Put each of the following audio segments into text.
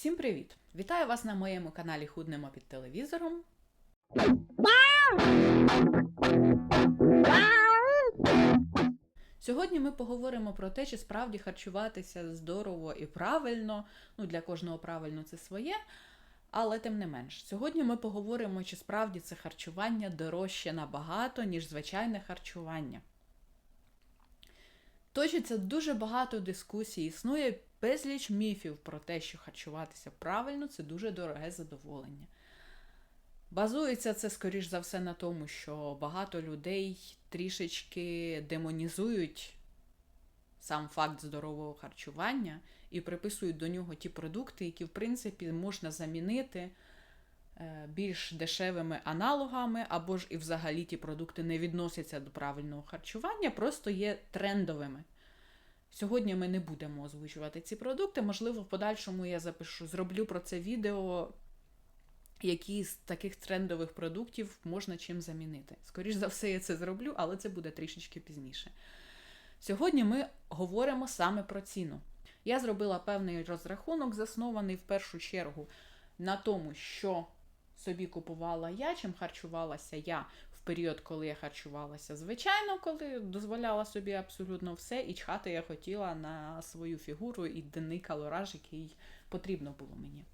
Всім привіт! Вітаю вас на моєму каналі Худнемо під телевізором. Сьогодні ми поговоримо про те, чи справді харчуватися здорово і правильно. Ну, для кожного правильно це своє. Але тим не менш, сьогодні ми поговоримо, чи справді це харчування дорожче набагато, ніж звичайне харчування. Точиться дуже багато дискусій, існує безліч міфів про те, що харчуватися правильно це дуже дороге задоволення. Базується це, скоріш за все, на тому, що багато людей трішечки демонізують сам факт здорового харчування і приписують до нього ті продукти, які, в принципі, можна замінити е, більш дешевими аналогами, або ж і взагалі ті продукти не відносяться до правильного харчування, просто є трендовими. Сьогодні ми не будемо озвучувати ці продукти. Можливо, в подальшому я запишу, зроблю про це відео, які з таких трендових продуктів можна чим замінити. Скоріше за все, я це зроблю, але це буде трішечки пізніше. Сьогодні ми говоримо саме про ціну. Я зробила певний розрахунок, заснований в першу чергу на тому, що собі купувала я, чим харчувалася я період, коли я харчувалася звичайно, коли дозволяла собі абсолютно все, і чхати я хотіла на свою фігуру і денний калораж, який потрібно було мені.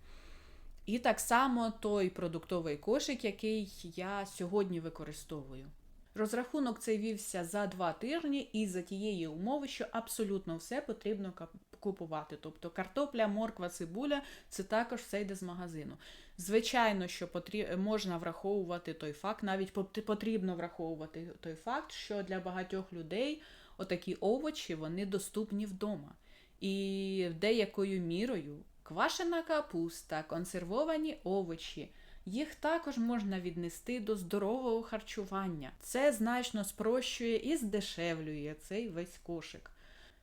І так само той продуктовий кошик, який я сьогодні використовую. Розрахунок цей вівся за два тижні і за тієї умови, що абсолютно все потрібно купувати. Тобто картопля, морква, цибуля це також все йде з магазину. Звичайно, що потрібно, можна враховувати той факт, навіть потрібно враховувати той факт, що для багатьох людей отакі овочі вони доступні вдома. І деякою мірою квашена капуста, консервовані овочі. Їх також можна віднести до здорового харчування. Це значно спрощує і здешевлює цей весь кошик.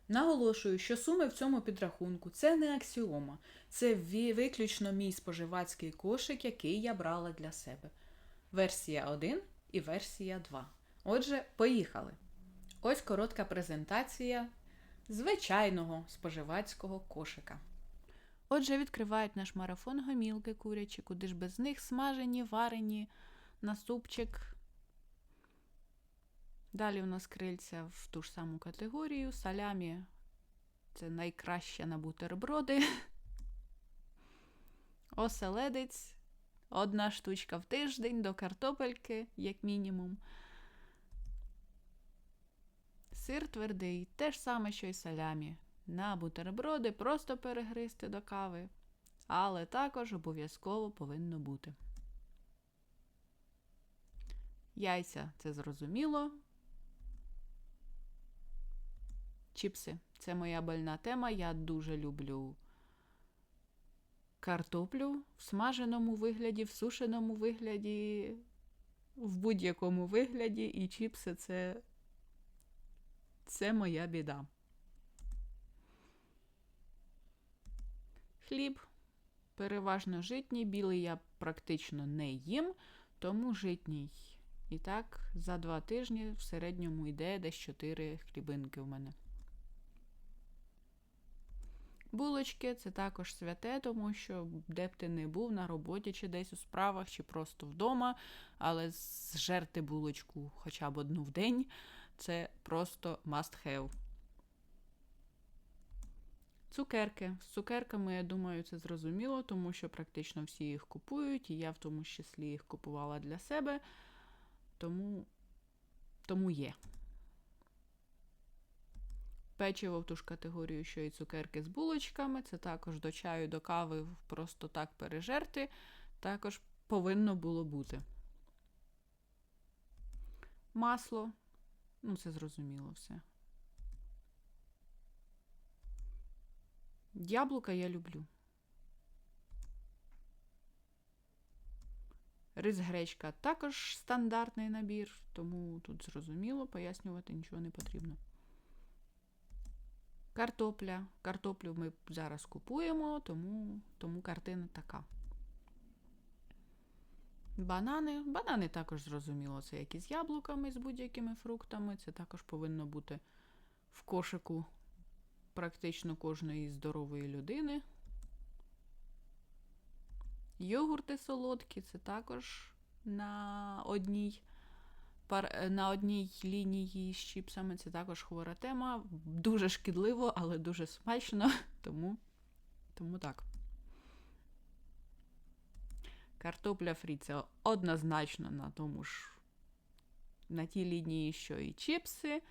Наголошую, що суми в цьому підрахунку це не аксіома, це виключно мій споживацький кошик, який я брала для себе. Версія 1 і версія 2. Отже, поїхали. Ось коротка презентація звичайного споживацького кошика. Отже, відкривають наш марафон гомілки курячі, куди ж без них смажені, варені на супчик. Далі у нас крильця в ту ж саму категорію. Салямі це найкраще на бутерброди. Оселедець. Одна штучка в тиждень до картопельки, як мінімум. Сир твердий, те ж саме, що й салямі на бутерброди просто перегристи до кави, але також обов'язково повинно бути. Яйця це зрозуміло. Чіпси це моя больна тема. Я дуже люблю картоплю в смаженому вигляді, в сушеному вигляді, в будь-якому вигляді, і чіпси це, це моя біда. Хліб переважно житній, білий я практично не їм, тому житній. І так, за два тижні в середньому йде десь 4 хлібинки в мене. Булочки це також святе, тому що де б ти не був на роботі, чи десь у справах, чи просто вдома, але зжерти булочку хоча б одну в день це просто must have. Цукерки. З цукерками, я думаю, це зрозуміло, тому що практично всі їх купують, і я в тому числі їх купувала для себе, тому, тому є. Печиво в ту ж категорію, що і цукерки з булочками. Це також до чаю, до кави просто так пережерти. Також повинно було бути. Масло. Ну, це зрозуміло все. Яблука я люблю. Рис гречка також стандартний набір, тому тут зрозуміло, пояснювати нічого не потрібно. Картопля. Картоплю ми зараз купуємо, тому, тому картина така. Банани. Банани також зрозуміло, це як з яблуками, з будь-якими фруктами. Це також повинно бути в кошику практично кожної здорової людини. Йогурти солодкі це також на одній на одній лінії з чіпсами. Це також хвора тема. Дуже шкідливо, але дуже смачно. Тому, тому так. Картопля фрі це однозначно на тому ж на тій лінії, що і чіпси.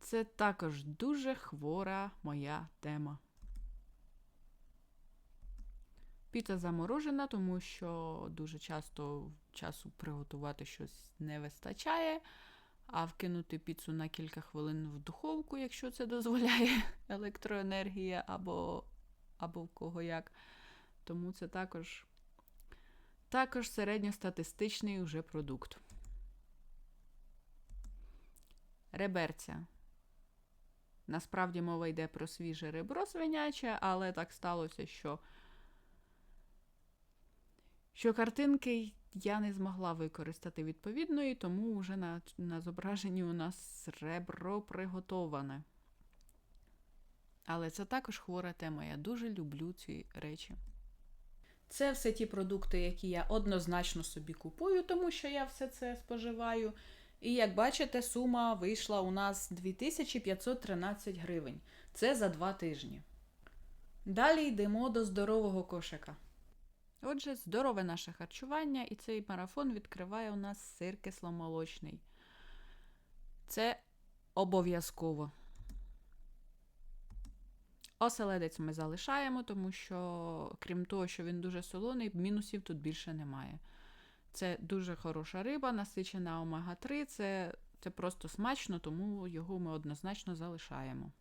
Це також дуже хвора моя тема. Піца заморожена, тому що дуже часто часу приготувати щось не вистачає, а вкинути піцу на кілька хвилин в духовку, якщо це дозволяє електроенергія або, або в кого як. Тому це також, також середньостатистичний уже продукт. Реберця. Насправді мова йде про свіже ребро свиняче, але так сталося, що що картинки я не змогла використати відповідно, і тому вже на, на зображенні у нас ребро приготоване. Але це також хвора тема. Я дуже люблю ці речі. Це все ті продукти, які я однозначно собі купую, тому що я все це споживаю. І як бачите, сума вийшла у нас 2513 гривень. Це за два тижні. Далі йдемо до здорового кошика. Отже, здорове наше харчування, і цей марафон відкриває у нас сир кисломолочний. Це обов'язково. Оселедець ми залишаємо, тому що, крім того, що він дуже солоний, мінусів тут більше немає. Це дуже хороша риба, насичена омега-3. Це, це просто смачно, тому його ми однозначно залишаємо.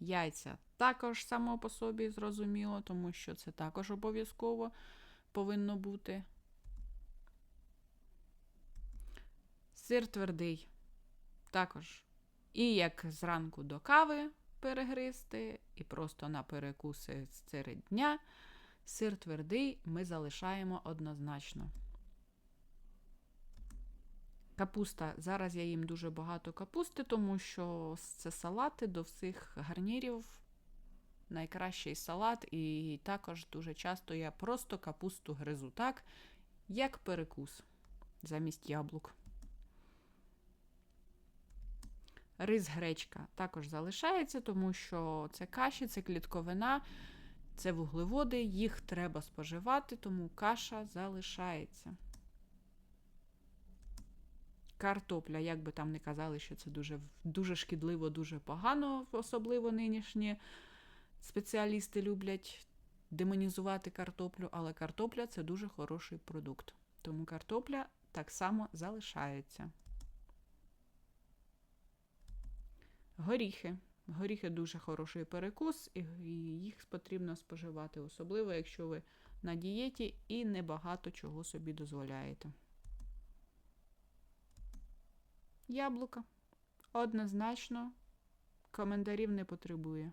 Яйця також само по собі зрозуміло, тому що це також обов'язково повинно бути. Сир твердий. Також. І як зранку до кави перегристи, і просто на перекуси серед дня. Сир твердий ми залишаємо однозначно. Капуста. Зараз я їм дуже багато капусти, тому що це салати до всіх гарнірів. Найкращий салат, і також дуже часто я просто капусту гризу так, як перекус замість яблук. Рис гречка також залишається, тому що це каші, це клітковина, це вуглеводи, їх треба споживати, тому каша залишається. Картопля, як би там не казали, що це дуже дуже шкідливо, дуже погано, особливо нинішні спеціалісти люблять демонізувати картоплю, але картопля це дуже хороший продукт. Тому картопля так само залишається. Горіхи. Горіхи дуже хороший перекус, і їх потрібно споживати, особливо, якщо ви на дієті і небагато чого собі дозволяєте. Яблука. Однозначно, коментарів не потребує.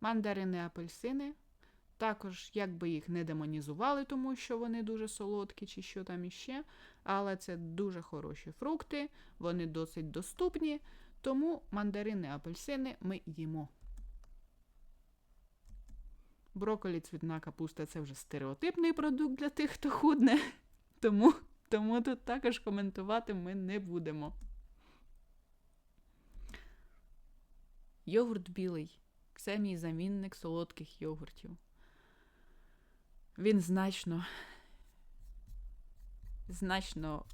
Мандарини, апельсини. Також, як би їх не демонізували, тому що вони дуже солодкі, чи що там іще. Але це дуже хороші фрукти, вони досить доступні. Тому мандарини, апельсини ми їмо. Броколі, цвітна капуста це вже стереотипний продукт для тих, хто худне. Тому, тому тут також коментувати ми не будемо. Йогурт білий. Це мій замінник солодких йогуртів. Він значно, значно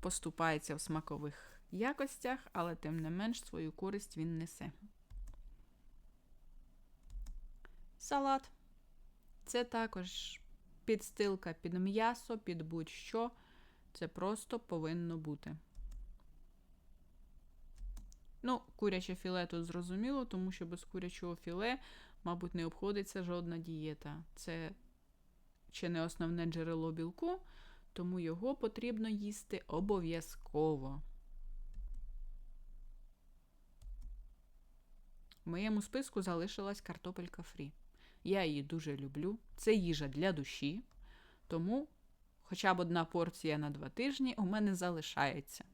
поступається в смакових якостях, але тим не менш свою користь він несе. Салат. Це також підстилка під м'ясо, під будь-що. Це просто повинно бути. Ну, куряче філе тут зрозуміло, тому що без курячого філе, мабуть, не обходиться жодна дієта. Це чи не основне джерело білку, тому його потрібно їсти обов'язково. В моєму списку залишилась картопелька фрі. Я її дуже люблю. Це їжа для душі, тому хоча б одна порція на два тижні у мене залишається.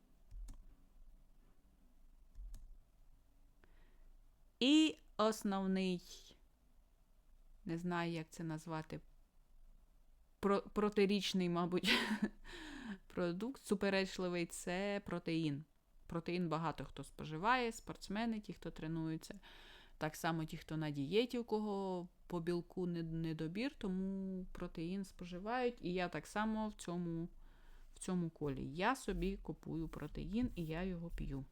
І основний, не знаю, як це назвати, про, протирічний, мабуть, продукт суперечливий це протеїн. Протеїн багато хто споживає, спортсмени, ті, хто тренуються. Так само ті, хто на дієті, у кого по білку не- недобір, тому протеїн споживають. І я так само в цьому, в цьому колі. Я собі купую протеїн і я його п'ю.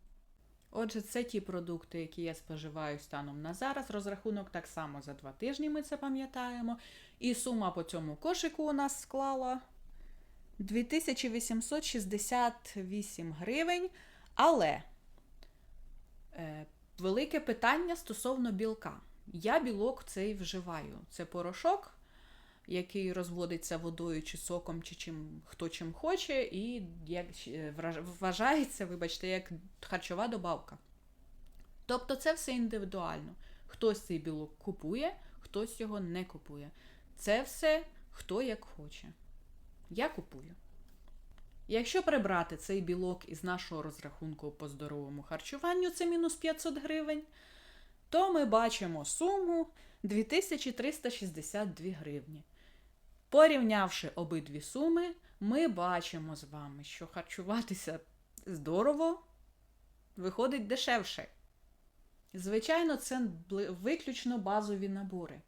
Отже, це ті продукти, які я споживаю станом на зараз. Розрахунок так само за два тижні, ми це пам'ятаємо. І сума по цьому кошику у нас склала 2868 гривень. Але е, велике питання стосовно білка. Я білок цей вживаю. Це порошок, який розводиться водою чи соком, чи чим хто чим хоче, і як е, вважається, вибачте, як харчова добавка. Тобто це все індивідуально. Хтось цей білок купує, хтось його не купує. Це все хто як хоче. Я купую. Якщо прибрати цей білок із нашого розрахунку по здоровому харчуванню, це мінус 500 гривень, то ми бачимо суму 2362 гривні. Порівнявши обидві суми, ми бачимо з вами, що харчуватися здорово виходить дешевше. Звичайно, це виключно базові набори.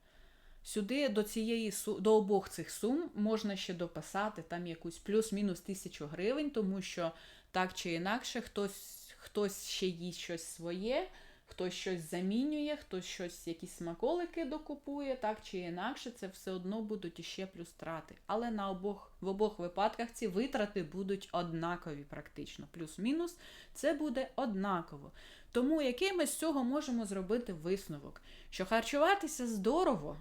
Сюди до цієї до обох цих сум можна ще дописати там якусь плюс-мінус тисячу гривень, тому що так чи інакше хтось, хтось ще їсть щось своє, хтось щось замінює, хтось щось, якісь смаколики докупує, так чи інакше, це все одно будуть іще плюс трати. Але на обох, в обох випадках ці витрати будуть однакові практично. Плюс-мінус це буде однаково. Тому який ми з цього можемо зробити висновок? Що харчуватися здорово,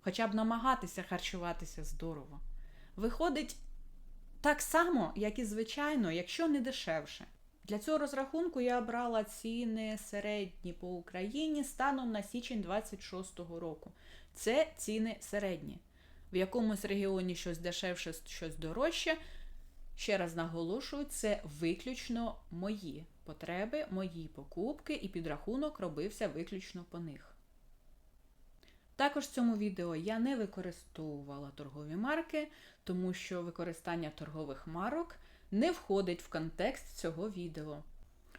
хоча б намагатися харчуватися здорово, виходить так само, як і звичайно, якщо не дешевше. Для цього розрахунку я обрала ціни середні по Україні станом на січень 26-го року. Це ціни середні. В якомусь регіоні щось дешевше, щось дорожче. Ще раз наголошую, це виключно мої потреби, мої покупки, і підрахунок робився виключно по них. Також в цьому відео я не використовувала торгові марки, тому що використання торгових марок не входить в контекст цього відео.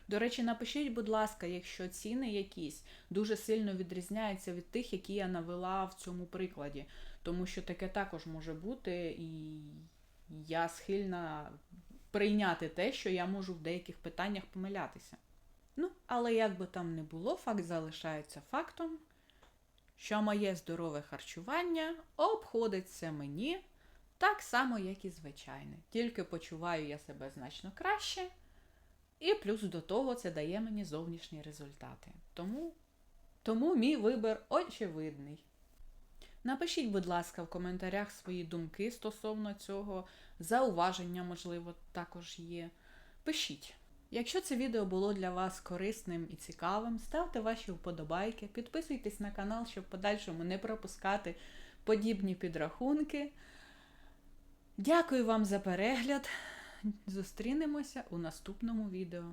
До речі, напишіть, будь ласка, якщо ціни якісь дуже сильно відрізняються від тих, які я навела в цьому прикладі, тому що таке також може бути, і я схильна прийняти те, що я можу в деяких питаннях помилятися. Ну, але як би там не було, факт залишається фактом, що моє здорове харчування обходиться мені так само, як і звичайне. Тільки почуваю я себе значно краще, і плюс до того це дає мені зовнішні результати. Тому, тому мій вибір очевидний. Напишіть, будь ласка, в коментарях свої думки стосовно цього. Зауваження, можливо, також є. Пишіть. Якщо це відео було для вас корисним і цікавим, ставте ваші вподобайки, підписуйтесь на канал, щоб в подальшому не пропускати подібні підрахунки. Дякую вам за перегляд. Зустрінемося у наступному відео.